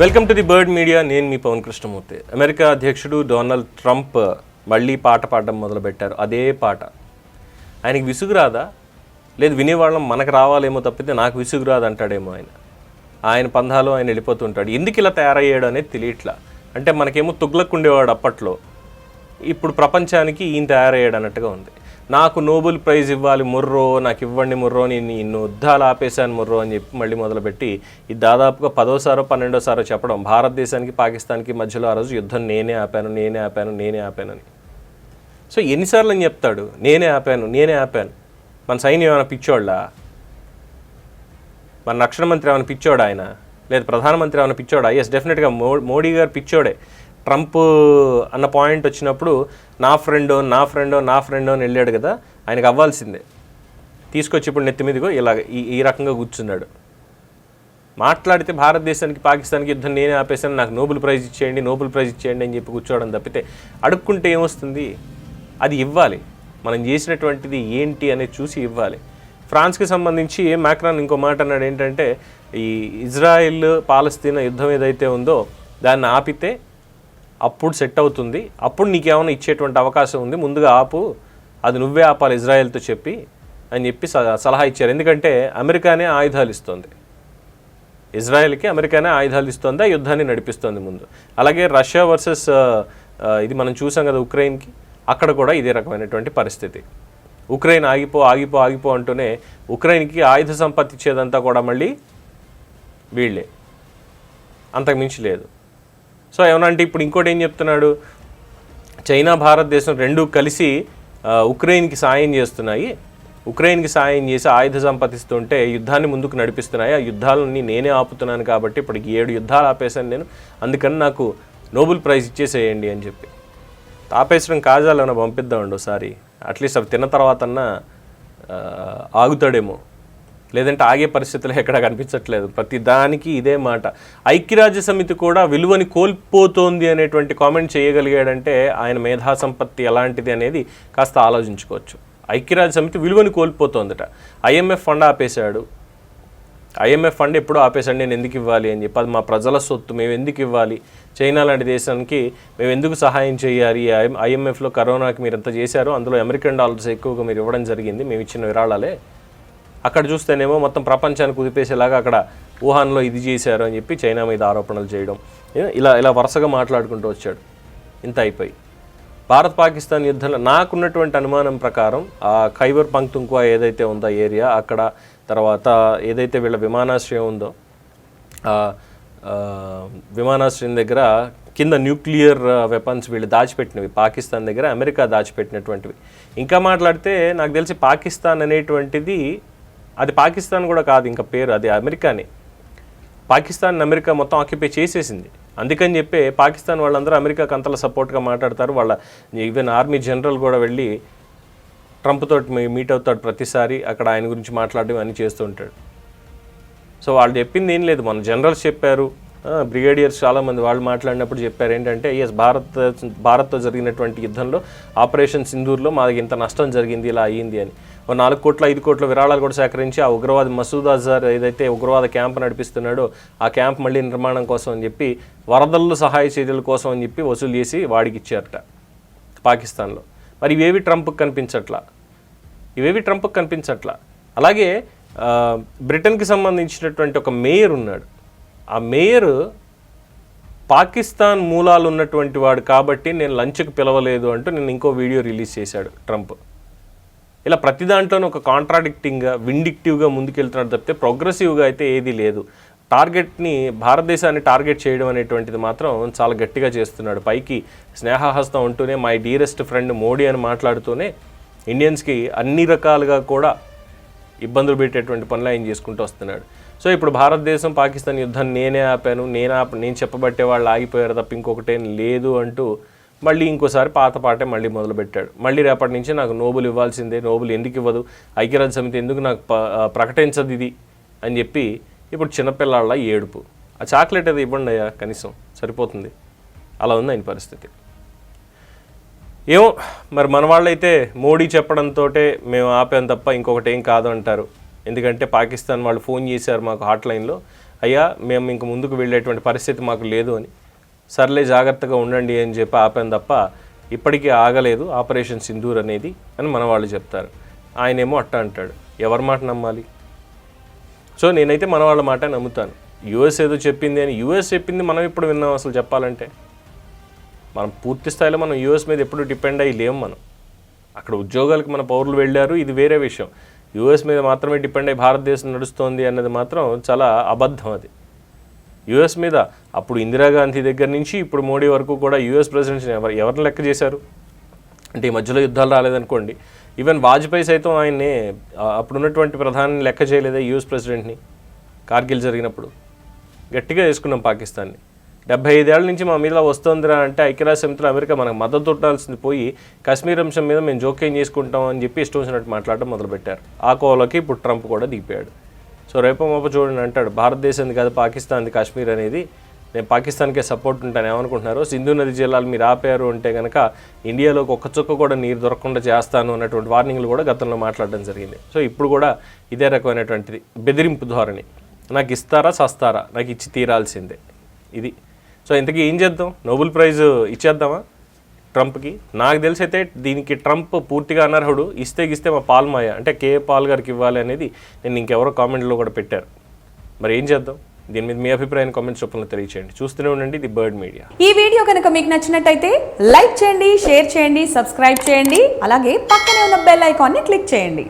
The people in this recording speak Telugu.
Welcome to the bird media నేను మీ పవన్ కృష్ణమూర్తి. అమెరికా అధ్యక్షుడు డొనాల్డ్ ట్రంప్ మళ్ళీ పాట పాడడం మొదలుపెట్టారు. అదే పాట. ఆయనకి విసుగు రాదా లేదు వినేవాళ్ళం మనకు రావాలేమో తప్పితే నాకు విసుగు రాదు అంటాడేమో ఆయన. ఆయన పంధాలో ఆయన వెళ్ళిపోతుంటాడు. ఎందుకు ఇలా తయారయ్యాడు అనేది తెలియట్లా. అంటే మనకేమో తుగ్లక్ ఉండేవాడు అప్పట్లో. ఇప్పుడు ప్రపంచానికి ఈయన తయారయ్యాడు అన్నట్టుగా ఉంది. నాకు నోబెల్ ప్రైజ్ ఇవ్వాలి ముర్రో నాకు ఇవ్వండి ముర్రో నేను ఇన్ని యుద్ధాలు ఆపేశాను ముర్రో అని చెప్పి మళ్ళీ మొదలుపెట్టి ఇది దాదాపుగా పదోసారో పన్నెండోసారో చెప్పడం భారతదేశానికి పాకిస్తాన్కి మధ్యలో ఆ రోజు యుద్ధం నేనే ఆపాను నేనే ఆపాను నేనే ఆపాను అని. సో ఎన్నిసార్లు అని చెప్తాడు నేనే ఆపాను నేనే ఆపాను. మన సైన్యం ఏమైనా పిచ్చోళ్ళా? మన రక్షణ మంత్రి ఏమైనా పిచ్చోడా ఆయన? లేదు ప్రధానమంత్రి ఏమైనా పిచ్చోడా? ఎస్ డెఫినెట్గా మో మోడీ గారు పిచ్చోడే. ట్రంప్ అన్న పాయింట్ వచ్చినప్పుడు నా ఫ్రెండో నా ఫ్రెండో నా ఫ్రెండో అని వెళ్ళాడు కదా ఆయనకు అవ్వాల్సిందే. తీసుకొచ్చి ఇప్పుడు నెత్తి మీదగో ఇలా ఈ ఈ రకంగా కూర్చున్నాడు. మాట్లాడితే భారతదేశానికి పాకిస్తాన్కి యుద్ధం నేనే ఆపేసాను నాకు నోబెల్ ప్రైజ్ ఇచ్చేయండి నోబెల్ ప్రైజ్ ఇచ్చేయండి అని చెప్పి కూర్చోవడం తప్పితే అడుక్కుంటే ఏమొస్తుంది? అది ఇవ్వాలి. మనం చేసినటువంటిది ఏంటి అనేది చూసి ఇవ్వాలి. ఫ్రాన్స్కి సంబంధించి మ్యాక్రాన్ ఇంకో మాట అన్నాడు ఏంటంటే ఈ ఇజ్రాయెల్ పాలస్తీనా యుద్ధం ఏదైతే ఉందో దాన్ని ఆపితే అప్పుడు సెట్ అవుతుంది. అప్పుడు నీకేమైనా ఇచ్చేటువంటి అవకాశం ఉంది ముందుగా ఆపు. అది నువ్వే ఆపాలి ఇజ్రాయెల్తో చెప్పి అని చెప్పి స- సలహా ఇచ్చారు. ఎందుకంటే అమెరికానే ఆయుధాలు ఇస్తుంది. ఇజ్రాయెల్కి అమెరికానే ఆయుధాలు ఇస్తుంది ఆ యుద్ధాన్ని నడిపిస్తుంది ముందు. అలాగే రష్యా వర్సెస్ ఇది మనం చూసాం కదా ఉక్రెయిన్కి అక్కడ కూడా ఇదే రకమైనటువంటి పరిస్థితి. ఉక్రెయిన్ ఆగిపో ఆగిపో ఆగిపో అంటూనే ఉక్రెయిన్కి ఆయుధ సంపత్తి ఇచ్చేదంతా కూడా మళ్ళీ వీళ్ళే. అంతకు మించి లేదు. సో ఏమనంటే ఇప్పుడు ఇంకోటి ఏం చెప్తున్నాడు? చైనా భారతదేశం రెండు కలిసి ఉక్రెయిన్కి సాయం చేస్తున్నాయి. ఉక్రెయిన్కి సాయం చేసి ఆయుధ సంపాదిస్తుంటే యుద్ధాన్ని ముందుకు నడిపిస్తున్నాయి. ఆ యుద్ధాలని నేనే ఆపుతున్నాను కాబట్టి ఇప్పటికి ఏడు యుద్ధాలు ఆపేశాను నేను. అందుకని నాకు నోబెల్ ప్రైజ్ ఇచ్చేసేయండి అని చెప్పి. ఆపేసడం కాజాలు ఏమైనా పంపిద్దామండి ఒకసారి. అట్లీస్ట్ అవి తిన్న తర్వాతన్నా ఆగుతాడేమో. లేదంటే ఆగే పరిస్థితులు ఎక్కడ కనిపించట్లేదు. ప్రతి దానికి ఇదే మాట. ఐక్యరాజ్య సమితి కూడా విలువని కోల్పోతోంది అనేటువంటి కామెంట్ చేయగలిగాడంటే ఆయన మేధా సంపత్తి ఎలాంటిది అనేది కాస్త ఆలోచించుకోవచ్చు. ఐక్యరాజ్య సమితి విలువని కోల్పోతోందట. ఐఎంఎఫ్ ఫండ్ ఆపేశాడు. ఐఎంఎఫ్ ఫండ్ ఎప్పుడు ఆపేసాడు నేను ఎందుకు ఇవ్వాలి అని చెప్పి అది మా ప్రజల సొత్తు మేము ఎందుకు ఇవ్వాలి? చైనా లాంటి దేశానికి మేము ఎందుకు సహాయం చేయాలి? ఐఎంఎఫ్లో కరోనాకి మీరు ఎంత చేశారో అందులో అమెరికన్ డాలర్స్ ఎక్కువగా మీరు ఇవ్వడం జరిగింది. మేము ఇచ్చిన విరాళాలే. అక్కడ చూస్తేనేమో మొత్తం ప్రపంచాన్ని కుదిపేసేలాగా అక్కడ వుహాన్లో ఇది చేశారు అని చెప్పి చైనా మీద ఆరోపణలు చేయడం. ఇలా ఇలా వరుసగా మాట్లాడుకుంటూ వచ్చాడు. ఇంత అయిపోయి. భారత్ పాకిస్తాన్ యుద్ధంలో నాకున్నటువంటి అనుమానం ప్రకారం ఆ ఖైబర్ పంక్తుంకువా ఏదైతే ఉందో ఏరియా అక్కడ తర్వాత ఏదైతే వీళ్ళ విమానాశ్రయం ఉందో ఆ, విమానాశ్రయం దగ్గర కింద న్యూక్లియర్ వెపన్స్ వీళ్ళు దాచిపెట్టినవి పాకిస్తాన్ దగ్గర అమెరికా దాచిపెట్టినటువంటివి. ఇంకా మాట్లాడితే నాకు తెలిసి పాకిస్తాన్ అనేటువంటిది అది పాకిస్తాన్ కూడా కాదు ఇంకా పేరు అది అమెరికానే. పాకిస్తాన్ అమెరికా మొత్తం ఆక్యుపై చేసేసింది. అందుకని చెప్పే పాకిస్తాన్ వాళ్ళందరూ అమెరికాకు అంతలా సపోర్ట్గా మాట్లాడతారు. వాళ్ళ ఈవెన్ ఆర్మీ జనరల్ కూడా వెళ్ళి ట్రంప్ తోటి మీట్ అవుతాడు ప్రతిసారి. అక్కడ ఆయన గురించి మాట్లాడడం అన్నీ చేస్తూ ఉంటాడు. సో వాళ్ళు చెప్పింది ఏం లేదు. మన జనరల్స్ చెప్పారు. బ్రిగేడియర్స్ చాలామంది వాళ్ళు మాట్లాడినప్పుడు చెప్పారు. ఏంటంటే ఎస్ భారత్ భారత్తో జరిగినటువంటి యుద్ధంలో ఆపరేషన్ సింధూర్లో మాకు ఇంత నష్టం జరిగింది ఇలా అయ్యింది అని. ఓ నాలుగు కోట్ల ఐదు కోట్ల విరాళాలు కూడా సేకరించి ఆ ఉగ్రవాది మసూద్ అజార్ ఏదైతే ఉగ్రవాద క్యాంప్ నడిపిస్తున్నాడో ఆ క్యాంప్ మళ్ళీ నిర్మాణం కోసం అని చెప్పి వరదల్లో సహాయ చర్యల కోసం అని చెప్పి వసూలు చేసి వాడికి ఇచ్చారట పాకిస్తాన్లో. మరి ఇవేవి ట్రంప్కి కనిపించట్లా? ఇవేవి ట్రంప్కి కనిపించట్లా? అలాగే బ్రిటన్కి సంబంధించినటువంటి ఒక మేయర్ ఉన్నాడు. ఆ మేయర్ పాకిస్తాన్ మూలాలు ఉన్నటువంటి వాడు కాబట్టి నేను లంచ్కి పిలవలేదు అంటూ నేను ఇంకో వీడియో రిలీజ్ చేశాడు ట్రంప్. ఇలా ప్రతి దాంట్లోనూ ఒక కాంట్రాడిక్టింగ్గా విండిక్టివ్గా ముందుకెళ్తున్నాడు తప్పితే ప్రోగ్రెసివ్గా అయితే ఏదీ లేదు. టార్గెట్ని భారతదేశాన్ని టార్గెట్ చేయడం అనేటువంటిది మాత్రం చాలా గట్టిగా చేస్తున్నాడు. పైకి స్నేహహస్తం ఉంటూనే మై డీరెస్ట్ ఫ్రెండ్ మోడీ అని మాట్లాడుతూనే ఇండియన్స్కి అన్ని రకాలుగా కూడా ఇబ్బందులు పెట్టేటువంటి పనులు ఆయన చేసుకుంటూ వస్తున్నాడు. సో ఇప్పుడు భారతదేశం పాకిస్తాన్ యుద్ధాన్ని నేనే ఆపాను నేను ఆప నేను చెప్పబట్టే వాళ్ళు ఆగిపోయారు తప్ప ఇంకొకటేం లేదు అంటూ మళ్ళీ ఇంకోసారి పాత పాటే మళ్ళీ మొదలుపెట్టాడు. మళ్ళీ రేపటి నుంచి నాకు నోబుల్ ఇవ్వాల్సిందే నోబుల్ ఎందుకు ఇవ్వదు ఐక్యరాజ్య సమితి ఎందుకు నాకు ప్రకటించదు ఇది అని చెప్పి ఇప్పుడు చిన్నపిల్లాళ్ళ ఏడుపు. ఆ చాక్లెట్ అది ఇవ్వండి అయ్యా కనీసం సరిపోతుంది. అలా ఉంది ఆయన పరిస్థితి. ఏమో మరి మన వాళ్ళైతే మోడీ చెప్పడంతో మేము ఆపాం తప్ప ఇంకొకటి ఏం కాదు అంటారు. ఎందుకంటే పాకిస్తాన్ వాళ్ళు ఫోన్ చేశారు మాకు హాట్లైన్లో. అయ్యా మేము ఇంక ముందుకు వెళ్ళేటువంటి పరిస్థితి మాకు లేదు అని. సర్లే జాగ్రత్తగా ఉండండి అని చెప్పి ఆపాను తప్ప ఇప్పటికీ ఆగలేదు ఆపరేషన్ సింధూర్ అనేది అని మన వాళ్ళు చెప్తారు. ఆయనేమో అట్ట అంటాడు. ఎవరి మాట నమ్మాలి? సో నేనైతే మన వాళ్ళ మాట నమ్ముతాను. యుఎస్ ఏదో చెప్పింది అని యుఎస్ చెప్పింది మనం ఇప్పుడు విన్నాం అసలు చెప్పాలంటే. మనం పూర్తి స్థాయిలో మనం యుఎస్ మీద ఎప్పుడు డిపెండ్ అయ్యి లేము మనం. అక్కడ ఉద్యోగాలకు మన పౌరులు వెళ్ళారు ఇది వేరే విషయం. యుఎస్ మీద మాత్రమే డిపెండ్ అయ్యి భారతదేశం నడుస్తోంది అన్నది మాత్రం చాలా అబద్ధం అది. యుఎస్ మీద అప్పుడు ఇందిరాగాంధీ దగ్గర నుంచి ఇప్పుడు మోడీ వరకు కూడా యుఎస్ ప్రెసిడెంట్ ఎవరు ఎవరిని లెక్క చేశారు? అంటే ఈ మధ్యలో యుద్ధాలు రాలేదనుకోండి. ఈవెన్ వాజ్పేయి సైతం ఆయన్ని అప్పుడు అప్పుడున్నటువంటి ప్రధాని లెక్క చేయలేదే యూఎస్ ప్రెసిడెంట్ని కార్గిల్ జరిగినప్పుడు. గట్టిగా వేసుకున్నాం పాకిస్తాన్ని. డెబ్బై ఐదేళ్ళ నుంచి మా మీద వస్తుందిరా అంటే ఐక్యరాజ్య సమితిలో అమెరికా మనకు మద్దతు ఉండాల్సింది పోయి కాశ్మీర్ అంశం మీద మేము జోక్యం చేసుకుంటాం అని చెప్పి ఇష్టం వచ్చినట్టు మాట్లాడడం మొదలుపెట్టారు. ఆ కోవలోకి ఇప్పుడు ట్రంప్ కూడా దిగిపోయాడు. సో రేపో మోప చూడండి అంటాడు. భారతదేశంది కాదు పాకిస్తాన్ది కాశ్మీర్ అనేది. నేను పాకిస్తాన్కే సపోర్ట్ ఉంటాను ఏమనుకుంటున్నారు? సింధు నది జిల్లాలు మీరు ఆపారు అంటే కనుక ఇండియాలోకి ఒక్క చుక్క కూడా నీరు దొరకకుండా చేస్తాను అన్నటువంటి వార్నింగ్లు కూడా గతంలో మాట్లాడడం జరిగింది. సో ఇప్పుడు కూడా ఇదే రకమైనటువంటిది. బెదిరింపు ధోరణి. నాకు ఇస్తారా సస్తారా? నాకు ఇచ్చి తీరాల్సిందే. ఇది. సో ఇంతకీ ఏం చేద్దాం? నోబెల్ ప్రైజ్ ఇచ్చేద్దామా? ట్రంప్కి. నాకు తెలిసి అయితే దీనికి ట్రంప్ పూర్తిగా అనర్హుడు. ఇస్తే గిస్తే మా పాల్మాయ అంటే కే పాల్ గారికి ఇవ్వాలి అనేది నేను ఇంకెవరో కామెంట్లో కూడా పెట్టారు మరి ఏం చేద్దాం? దీని మీద మీ అభిప్రాయాన్ని కామెంట్స్ రూపంలో తెలియచేయండి. చూస్తూనే ఉండండి ది బర్డ్ మీడియా. ఈ వీడియో కనుక మీకు నచ్చినట్టయితే లైక్ చేయండి షేర్ చేయండి సబ్స్క్రైబ్ చేయండి. అలాగే పక్కనే ఉన్న బెల్ ఐకాన్ని క్లిక్ చేయండి.